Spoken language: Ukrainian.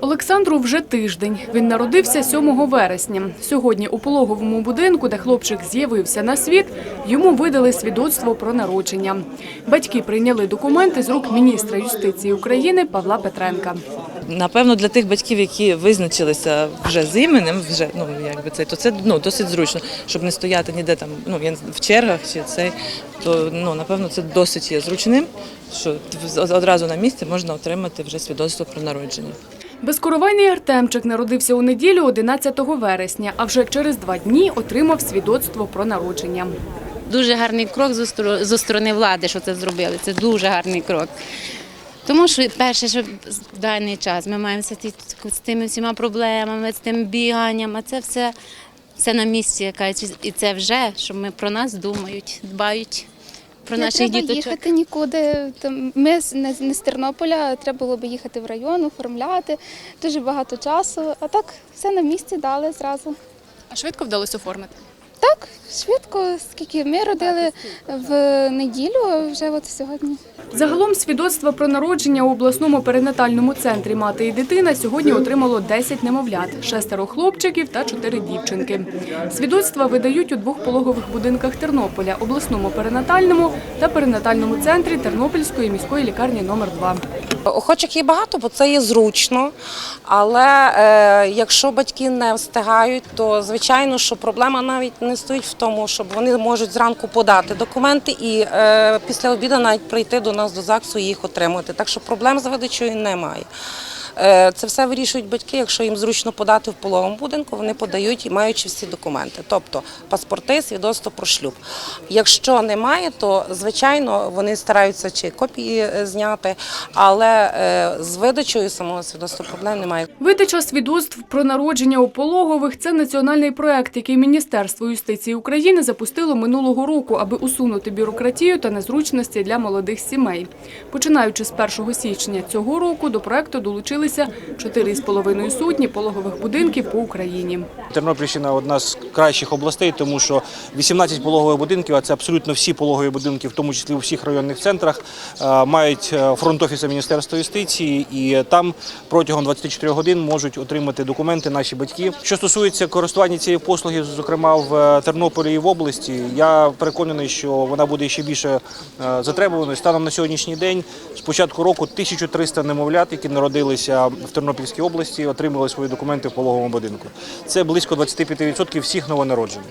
Олександру вже тиждень. Він народився 7 вересня. Сьогодні у пологовому будинку, де хлопчик з'явився на світ, йому видали свідоцтво про народження. Батьки прийняли документи з рук міністра юстиції України Павла Петренка. Напевно, для тих батьків, які визначилися вже з іменем, вже ну якби це, то це ну досить зручно, щоб не стояти ніде там, ну в чергах чи цей, то ну напевно це досить є зручним, що одразу на місці можна отримати вже свідоцтво про народження. Безкоровайний Артемчик народився у неділю 11 вересня, а вже через два дні отримав свідоцтво про народження. Дуже гарний крок зі сторони влади, що це зробили. Це дуже гарний крок. Тому що перше, що в даний час ми маємо ті- з тими всіма проблемами, з тим біганням, а це все, все на місці, яка і це вже, що ми про нас думають, дбають про Не наших треба діточок. їхати нікуди. Там Ми не, не з Тернополя, треба було б їхати в район, оформляти. Дуже багато часу. А так все на місці дали зразу. А швидко вдалося оформити? Так, швидко, скільки ми родили в неділю, а вже от сьогодні. Загалом свідоцтва про народження у обласному перинатальному центрі мати і дитина сьогодні отримало 10 немовлят, шестеро хлопчиків та чотири дівчинки. Свідоцтва видають у двох пологових будинках Тернополя, обласному перинатальному та перинатальному центрі Тернопільської міської лікарні номер 2 Охочих є багато, бо це є зручно. Але е, якщо батьки не встигають, то звичайно, що проблема навіть не стоїть в тому, щоб вони можуть зранку подати документи і е, після обіду навіть прийти до нас до ЗАГСу і їх отримати. Так що проблем з видачею немає. Е, Це все вирішують батьки. Якщо їм зручно подати в пологовому будинку, вони подають маючи всі документи, тобто паспорти, свідоцтво про шлюб. Якщо немає, то звичайно вони стараються чи копії е, зняти, але е, з видачею самого свідоцтва проблем немає. Видача свідоцтв про народження у пологових це національний проект, який Міністерство юстиції України запустило минулого року, аби усунути бюрократію та незручності для молодих сімей. Починаючи з 1 січня цього року до проекту долучилися 4,5 сотні пологових будинків по Україні. Тернопільщина одна з кращих областей, тому що 18 пологових будинків, а це абсолютно всі пологові будинки, в тому числі у всіх районних центрах, е, мають е, фронт-офіси Міністерства юстиції, і там протягом 24 годин можуть отримати документи наші батьки. Що стосується користування цією послуги, зокрема в е, Тернополі і в області, я переконаний, що вона буде ще більше затребуваною. Станом на сьогоднішній день, з початку року, 1300 немовлят, які народилися в Тернопільській області, отримали свої документи в пологовому будинку. Це близько 25% всіх новонароджених.